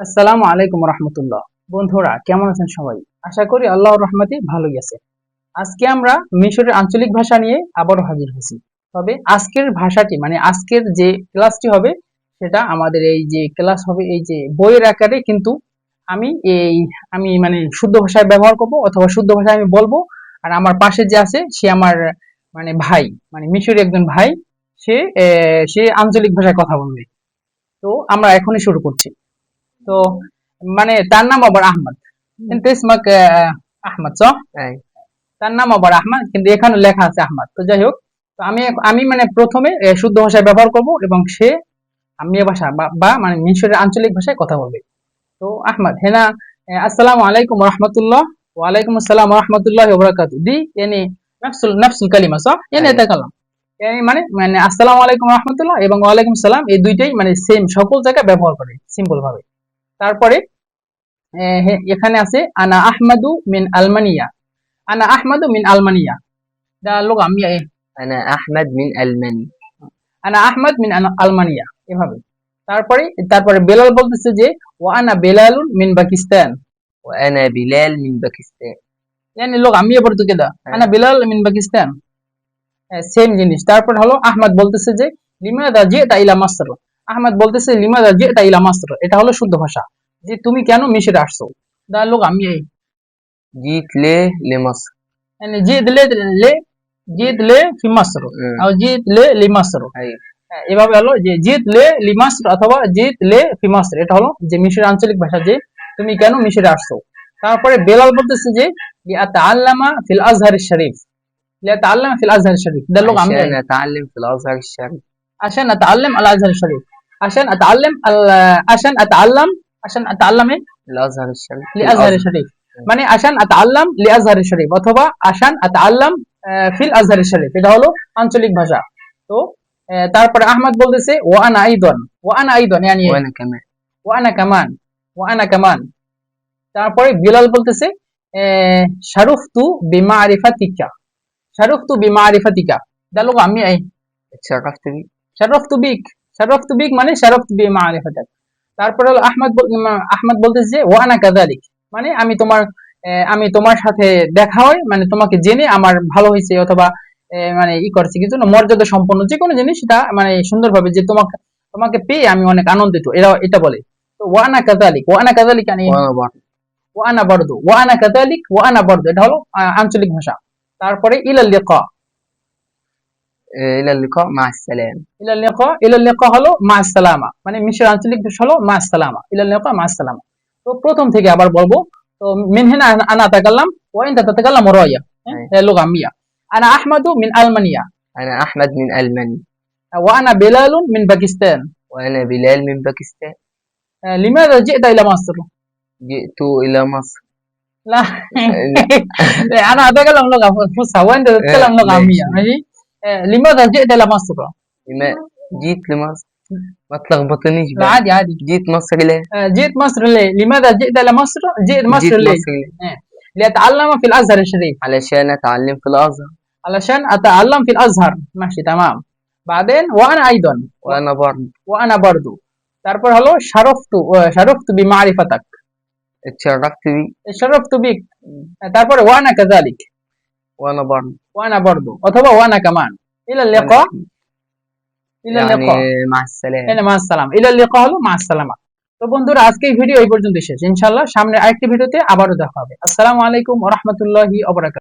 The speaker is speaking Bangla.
আসসালামু আলাইকুম রহমতুল্লাহ। বন্ধুরা, কেমন আছেন সবাই? আশা করি আল্লাহর রহমতে ভালোই আছে আজকে আমরা মিশরের আঞ্চলিক ভাষা নিয়ে আবারও হাজির হয়েছি। তবে আজকের ভাষাটি মানে আজকের যে ক্লাসটি হবে, সেটা আমাদের এই যে ক্লাস হবে, এই যে বইয়ের আকারে কিন্তু আমি এই, আমি মানে শুদ্ধ ভাষায় ব্যবহার করব, অথবা শুদ্ধ ভাষায় আমি বলব। আর আমার পাশে যে আছে, সে আমার মানে ভাই মানে মিশরের একজন ভাই, সে সে আঞ্চলিক ভাষায় কথা বলবে। তো আমরা এখনই শুরু করছি। তো মানে তার নাম আবার আহমদ। কিন্তু ইসমাক আহমদ চ তার নাম আবার আহমদ কিন্তু এখানে লেখা আছে আহমদ। তো যাই হোক তো আমি আমি মানে প্রথমে শুদ্ধ ভাষায় ব্যবহার করব এবং সে আমিয়া ভাষা বা- মানে মিশরের আঞ্চলিক ভাষায় কথা বলবে। তো আহমদ হেনা আসসালামু আলাইকুম রহমতুল্লাহ ওয়ালাইকুম আসসালাম রহমতুল্লাহ ওবরাকাতু দি yani নফসুল নফসুল কালিমা yani আচ্ছা। তাকালাম yani মানে মানে আসসালামু আলাইকুম রহমতুল্লাহ এবং ওয়ালাইকুম সালাম এই দুইটাই মানে সেম সকল জায়গায় ব্যবহার করে সিম্পল ভাবে। তারপরে এখানে আছে আনা আহমাদু মিন আলমানিয়া। আনা আহমাদু মিন আলমানিয়া। দা লোক আমি আনা আহমদ মিন আলমানি। আনা আহমদ মিন আলমানিয়া। এভাবে। তারপরে তারপরে বেলাল বলতেছে যে ও আনা বেলাল মিন পাকিস্তান। ও আনা বিলাল মিন পাকিস্তান। জানি লোক আমি এবার তোকে দা। হ্যাঁ। আনা বেলাল মিন পাকিস্তান। হ্যাঁ, সেম জিনিস। তারপর হলো আহমদ বলতেছে যে লিমাদা জিতা ইলা মাসর আহমদ বলতেছে লিমাদা জিতা ইলা মাসর এটা হলো শুদ্ধ ভাষা যে তুমি কেন মিশরে আসছো দা লোক আমি এই جيت ليه لمصر يعني جيت ليه ليه جيت ليه في مصر مم. او جيت ليه لمصر أيوة হ্যাঁ, এভাবে হলো যে জিত লে লিমাসর অথবা জিত লে ফিমাসর এটা হলো যে মিশরের আঞ্চলিক ভাষা যে তুমি কেন মিশরে আসছো তারপরে বেলাল বলতেছে যে লিআতাআল্লামা ফিল আজহার শরীফ লিআতাআল্লামা ফিল আজহার শরীফ ده اللغة عشان عامية أتعلم في الأزهر الشريف عشان اتعلم الازهر الشريف عشان اتعلم ال- عشان اتعلم عشان اتعلم إيه؟ الأزهر الشريف في লিআজহার الأزهر. শরীফ মানে আশান আতাআল্লাম লিআজহার শরীফ অথবা আশান আতাআল্লাম আহ, ফিল আজহার শরীফ এটা হলো আঞ্চলিক ভাষা তো আহ, তারপরে আহমদ বলতেছে ওয়া আনা আইদন ওয়া আনা আইদন yani وأنا كمان ওয়ানা কামান ওয়ানা কামান তারপরে বিলাল বলতেছে শারুফ তু বিমা আরিফাতিকা শারুফ তু বিমা আরিফাতিকা দালো আমি এই اتشرفت بيك শারফ তু বিক শারফতু বিক মানে শারফতু বি মারিফাতাক তারপর হলো আহমদ আহমদ বলতেছে যে ওয়ানা কাদালিক মানে আমি তোমার আমি তোমার সাথে দেখা হয় মানে তোমাকে জেনে আমার ভালো হয়েছে অথবা মানে ই করছে কিন্তু মর্যাদা সম্পন্ন। যে কোনো জিনিস সেটা মানে সুন্দরভাবে যে তোমাকে তোমাকে পেয়ে আমি অনেক আনন্দিত। এরা এটা বলে। তো ওয়ানা কাদালিক ওয়ানা কাদালিক আনি মানে ওয়ানা বর্দ। ওয়ানা কাদালিক ওয়ানা বর্দ। এটা হলো আঞ্চলিক ভাষা। তারপরে ইলাল লিকা। آه، إلى اللقاء مع السلامة ইলাল লিকা ইলাল লিকা হলো মা সালামা মানে মিশর আঞ্চলিক ভাষা হলো মা সালামা ইলাল লিকা মা সালামা তো প্রথম থেকে আবার বলবো তো মিন হেনা আনা তাকাল্লাম ওয়া ইনতা তাতাকাল্লাম রায়া হ্যাঁ লুগা মিয়া আনা আহমাদু মিন আলমানিয়া أنا أحمد من ألمانيا ওয়া আনা বেলালুন মিন পাকিস্তান وأنا بلال من باكستان لماذا جئت الى مصر جئت إلى مصر لا انا اتكلم لغه فصحى وانت تتكلم لغه ماشي. عاميه ماشي آه، لماذا جئت الى مصر لما جيت لمصر ما تلخبطنيش لا بقى عادي عادي جيت مصر ليه؟ آه، جئت مصر ليه لماذا جئت الى مصر جئت مصر جيت ليه مصر ليه؟ آه، لاتعلم في الازهر الشريف علشان أتعلم في الأزهر علشان اتعلم في الازهر ماشي تمام بعدين وانا ايضا وأنا برضه وانا برضو তারপর হলো শারফতু শারফতু বিমারিফাতাক اتشرفت بيك শারফতু বিক তারপরে ওয়ানা কাযালিক وأنا برضه ওয়ানা বর্দু অথবা ওয়ানা কামান ইলা লিকা ইলা লিকা يعني مع السلامة এনে মা সালাম ইলা লিকা হলো মা সালামা তো বন্ধুরা আজকে এই ভিডিও এই পর্যন্ত শেষ ইনশাআল্লাহ সামনে আরেকটি ভিডিওতে আবারও দেখা হবে আসসালামু আলাইকুম ওয়া রাহমাতুল্লাহি ওয়া বারাকাতুহু